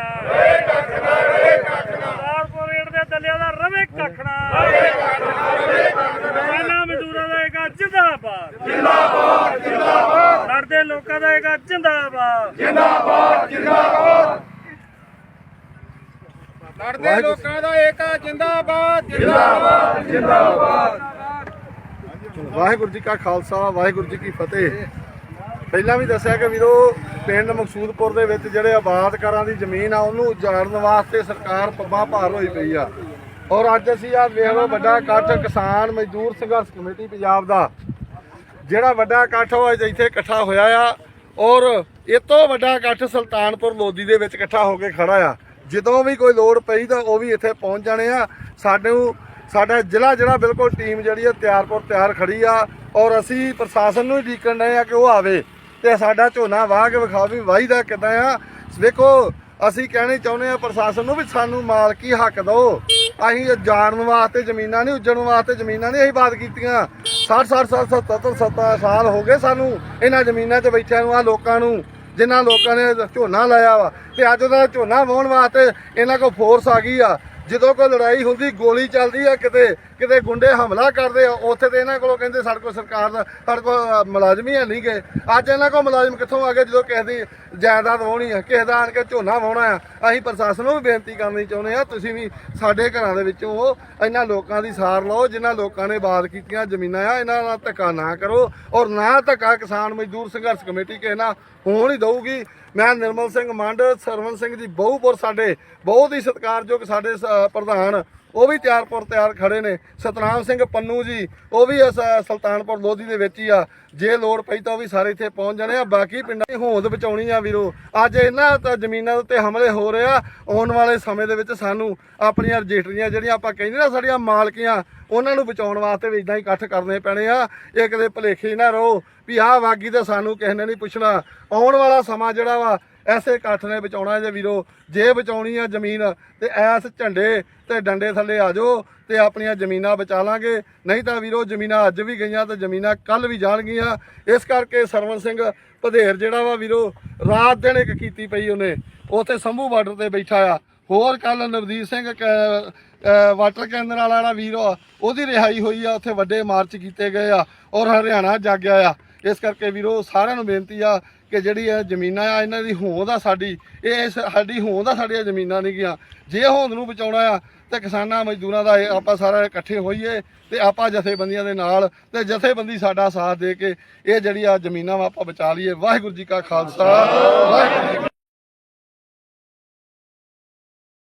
ਕੱਖਣਾ। ਰਵੇ ਕੱਖਣਾ ਰਵੇ ਕੱਖਣਾ। ਕਾਰਪੋਰੇਟ ਦੇ ਦਲਿਆ ਦਾ ਰਵੇ ਕੱਖਣਾ। ਰਵੇ ਕੱਖਣਾ ਰਵੇ ਕੱਖਣਾ। ਕਿਸਾਨਾਂ ਮਜ਼ਦੂਰਾਂ ਦਾ ਇੱਕ ਜਿੰਦਾਬਾਦ। ਜਿੰਦਾਬਾਦ ਜਿੰਦਾਬਾਦ। ਲੜਦੇ ਲੋਕਾਂ ਦਾ ਇੱਕ ਜਿੰਦਾਬਾਦ। ਲੜਦੇ ਲੋਕਾਂ ਦਾ ਏਕਾ ਜਿੰਦਾਬਾਦ ਵਾਹਿਗੁਰੂ ਜੀ ਕਾ ਖਾਲਸਾ ਵਾਹਿਗੁਰੂ ਜੀ ਕੀ ਫਤਿਹ। ਪਹਿਲਾਂ ਵੀ ਦੱਸਿਆ ਕਿ ਵੀਰੋ ਪਿੰਡ ਮਕਸੂਦਪੁਰ ਦੇ ਵਿੱਚ ਜਿਹੜੇ ਆਬਾਦ ਘਰਾਂ ਦੀ ਜ਼ਮੀਨ ਆ, ਉਹਨੂੰ ਉਜਾੜਨ ਵਾਸਤੇ ਸਰਕਾਰ ਪੱਬਾਂ ਭਾਰ ਹੋਈ ਪਈ ਆ। ਔਰ ਅੱਜ ਅਸੀਂ ਆ ਵੇਖ ਲਓ, ਵੱਡਾ ਇਕੱਠ ਕਿਸਾਨ ਮਜ਼ਦੂਰ ਸੰਘਰਸ਼ ਕਮੇਟੀ ਪੰਜਾਬ ਦਾ। ਜਿਹੜਾ ਵੱਡਾ ਇਕੱਠ ਉਹ ਅੱਜ ਇੱਥੇ ਇਕੱਠਾ ਹੋਇਆ ਆ, ਔਰ ਇਹ ਤੋਂ ਵੱਡਾ ਇਕੱਠ ਸੁਲਤਾਨਪੁਰ ਲੋਧੀ ਦੇ ਵਿੱਚ ਇਕੱਠਾ ਹੋ ਕੇ ਖੜਾ ਆ। ਜਦੋਂ ਵੀ ਕੋਈ ਲੋੜ ਪਈ ਤਾਂ ਉਹ ਵੀ ਇੱਥੇ ਪਹੁੰਚ ਜਾਣੇ ਆ। ਸਾਨੂੰ, ਸਾਡਾ ਜ਼ਿਲ੍ਹਾ ਜਿਹੜਾ ਬਿਲਕੁਲ ਟੀਮ ਜਿਹੜੀ ਆ ਤਿਆਰਪੁਰ ਤਿਆਰ ਖੜੀ ਆ, ਔਰ ਅਸੀਂ ਪ੍ਰਸ਼ਾਸਨ ਨੂੰ ਹੀ ਡੀਕਣ ਡਏ ਆ ਕਿ ਉਹ ਆਵੇ। ਤੇ ਸਾਡਾ ਝੋਨਾ ਵਾਹ ਕੇ ਵਿਖਾ ਵੀ ਵਾਹੀਦਾ ਕਿੱਦਾਂ ਆ? ਵੇਖੋ, ਅਸੀਂ ਕਹਿਣੇ ਚਾਹੁੰਦੇ ਆ ਪ੍ਰਸ਼ਾਸਨ ਨੂੰ ਵੀ ਸਾਨੂੰ ਮਾਲਕੀ ਹੱਕ ਦਿਓ। ਅਸੀਂ ਜਾਣ ਵਾਸਤੇ ਜ਼ਮੀਨਾਂ ਨਹੀਂ, ਉੱਜਣ ਵਾਸਤੇ ਜ਼ਮੀਨਾਂ ਨਹੀਂ ਅਸੀਂ ਬਾਤ ਕੀਤੀਆਂ। 60 60 70 70 ਸਾਲ ਹੋ ਗਏ ਸਾਨੂੰ ਇਹਨਾਂ ਜ਼ਮੀਨਾਂ 'ਚ ਬੈਠਿਆਂ ਨੂੰ ਆ ਲੋਕਾਂ ਨੂੰ, ਜਿਨ੍ਹਾਂ ਲੋਕਾਂ ਨੇ ਝੋਨਾ ਲਾਇਆ ਵਾ। ਤੇ ਅੱਜ ਉਹਦਾ ਝੋਨਾ ਵਾਹੁਣ ਵਾਸਤੇ ਇਹਨਾਂ ਕੋਲ ਫੋਰਸ ਆ ਗਈ ਆ। ਜਦੋਂ ਕੋਈ ਲੜਾਈ ਹੁੰਦੀ, ਗੋਲੀ ਚੱਲਦੀ ਆ, ਕਿਤੇ ਕਿਤੇ ਗੁੰਡੇ ਹਮਲਾ ਕਰਦੇ ਆ, ਉੱਥੇ ਤੇ ਇਹਨਾਂ ਕੋਲੋਂ ਕਹਿੰਦੇ ਸਾਡੇ ਕੋਲ ਸਰਕਾਰ ਦਾ, ਸਾਡੇ ਕੋਲ ਮੁਲਾਜ਼ਮ ਹੀ ਨਹੀਂ ਗਏ ਅੱਜ ਇਹਨਾਂ ਕੋਲ ਮੁਲਾਜ਼ਮ ਕਿੱਥੋਂ ਆ ਗਏ ਜਦੋਂ ਕਿਸੇ ਦੀ ਜਾਇਦਾਦ ਵਾਹੁਣੀ ਆ, ਕਿਸੇ ਦਾ ਆਣ ਕੇ ਝੋਨਾ ਵਾਹੁਣਾ ਆ? ਅਸੀਂ ਪ੍ਰਸ਼ਾਸਨ ਨੂੰ ਵੀ ਬੇਨਤੀ ਕਰਨੀ ਚਾਹੁੰਦੇ ਆ, ਤੁਸੀਂ ਵੀ ਸਾਡੇ ਘਰਾਂ ਦੇ ਵਿੱਚੋਂ ਇਹਨਾਂ ਲੋਕਾਂ ਦੀ ਸਾਰ ਲਓ, ਜਿਨ੍ਹਾਂ ਲੋਕਾਂ ਨੇ ਬਾਦ ਕੀਤੀਆਂ ਜ਼ਮੀਨਾਂ ਆ, ਇਹਨਾਂ ਨਾਲ ਧੱਕਾ ਨਾ ਕਰੋ, ਔਰ ਨਾ ਧੱਕਾ ਕਿਸਾਨ ਮਜ਼ਦੂਰ ਸੰਘਰਸ਼ ਕਮੇਟੀ ਕਿਸੇ ਨਾਲ ਹੋਣ ਹੀ ਦਊਗੀ। ਮੈਂ ਨਿਰਮਲ ਸਿੰਘ ਮੰਡ ਸਰਵਨ ਸਿੰਘ ਜੀ ਬਹੁਪੁਰ ਸਾਡੇ, ਬਹੁਤ ਹੀ ਸਤਿਕਾਰਯੋਗ ਸਾਡੇ ਸ- ਪ੍ਰਧਾਨ, ਉਹ ਵੀ ਤਿਆਰਪੁਰ ਤਿਆਰ ਖੜੇ ਨੇ। ਸਤਨਾਮ ਸਿੰਘ ਪੰਨੂ ਜੀ, ਉਹ ਵੀ ਇਸ ਸੁਲਤਾਨਪੁਰ ਲੋਧੀ ਦੇ ਵਿੱਚ ਹੀ ਆ। ਜੇ ਲੋੜ ਪਈ ਤਾਂ ਉਹ ਵੀ ਸਾਰੇ ਇੱਥੇ ਪਹੁੰਚ ਜਾਣੇ ਆ। ਬਾਕੀ ਪਿੰਡਾਂ ਦੀ ਹੋਂਦ ਬਚਾਉਣੀ ਆ ਵੀਰੋ। ਅੱਜ ਇਹਨਾਂ ਤਾਂ ਜ਼ਮੀਨਾਂ ਦੇ ਉੱਤੇ ਹਮਲੇ ਹੋ ਰਹੇ ਆ। ਆਉਣ ਵਾਲੇ ਸਮੇਂ ਦੇ ਵਿੱਚ ਸਾਨੂੰ ਆਪਣੀਆਂ ਰਜਿਸਟਰੀਆਂ ਜਿਹੜੀਆਂ ਆਪਾਂ ਕਹਿੰਦੇ ਨਾ ਸਾਡੀਆਂ ਮਾਲਕੀਆਂ, ਉਹਨਾਂ ਨੂੰ ਬਚਾਉਣ ਵਾਸਤੇ ਵੀ ਇਦਾਂ ਹੀ ਇਕੱਠ ਕਰਨੇ ਪੈਣੇ ਆ। ਇਹ ਕਦੇ ਭਲੇਖੇ ਨਾ ਰਹੋ ਵੀ ਆਹ ਵਾਗੀ ਤਾਂ ਸਾਨੂੰ ਕਿਸੇ ਨੇ ਨਹੀਂ ਪੁੱਛਣਾ। ਆਉਣ ਵਾਲਾ ਸਮਾਂ ਜਿਹੜਾ ਵਾ ਐਸੇ ਇਕੱਠ ਨੇ ਬਚਾਉਣਾ ਜੇ ਵੀਰੋ, ਜੇ ਬਚਾਉਣੀ ਆ ਜ਼ਮੀਨ, ਤੇ ਐਸ ਝੰਡੇ ਤੇ ਡੰਡੇ ਥੱਲੇ ਆ ਜਾਓ ਤੇ ਆਪਣੀਆਂ ਜ਼ਮੀਨਾਂ ਬਚਾ ਲਾਂਗੇ। ਨਹੀਂ ਤਾਂ ਵੀਰੋ, ਜ਼ਮੀਨਾਂ ਅੱਜ ਵੀ ਗਈਆਂ ਤੇ ਜ਼ਮੀਨਾਂ ਕੱਲ ਵੀ ਜਾਣਗੀਆਂ। ਇਸ ਕਰਕੇ ਸਰਵਨ ਸਿੰਘ ਭਦੇਰ ਜਿਹੜਾ ਵਾ ਵੀਰੋ, ਰਾਤ ਦਿਨ ਇੱਕ ਕੀਤੀ ਪਈ ਉਹਨੇ। ਉੱਥੇ ਸੰਭੂ ਬਾਰਡਰ ਤੇ ਬੈਠਾ ਆ। ਹੋਰ ਕੱਲ ਨਵਦੀਪ ਸਿੰਘ ਕ- ਵਾਟਰ ਕੇਂਦਰ ਵਾਲਾ ਜਿਹੜਾ ਵੀਰ ਆ, ਉਹਦੀ ਰਿਹਾਈ ਹੋਈ ਆ। ਉੱਥੇ ਵੱਡੇ ਮਾਰਚ ਕੀਤੇ ਗਏ ਆ ਔਰ ਹਰਿਆਣਾ ਜਾਗਿਆ ਆ। ਇਸ ਕਰਕੇ ਵੀਰੋ, ਸਾਰਿਆਂ ਨੂੰ ਬੇਨਤੀ ਆ ਕਿ ਜਿਹੜੀ ਇਹ ਜ਼ਮੀਨਾਂ ਆ, ਇਹਨਾਂ ਦੀ ਹੋਂਦ ਆ ਸਾਡੀ। ਇਹ ਇਸ- ਸਾਡੀ ਹੋਂਦ ਆ, ਸਾਡੀਆਂ ਜ਼ਮੀਨਾਂ ਨਹੀਂ ਗਿਆ ਜੇ ਹੋਂਦ ਨੂੰ ਬਚਾਉਣਾ ਆ, ਤੇ ਕਿਸਾਨਾਂ ਮਜ਼ਦੂਰਾਂ ਦਾ ਇਹ ਆਪਾਂ ਸਾਰਾ ਇਕੱਠੇ ਹੋਈਏ ਤੇ ਆਪਾਂ ਜਥੇਬੰਦੀਆਂ ਦੇ ਨਾਲ ਤੇ ਜਥੇਬੰਦੀ ਸਾਡਾ ਸਾਥ ਦੇ ਕੇ ਇਹ ਜਿਹੜੀ ਆ ਜ਼ਮੀਨਾਂ ਵਾ ਆਪਾਂ ਬਚਾ ਲਈਏ। ਵਾਹਿਗੁਰੂ ਜੀ ਕਾ ਖਾਲਸਾ, ਵਾਹਿਗੁਰੂ ਜੀ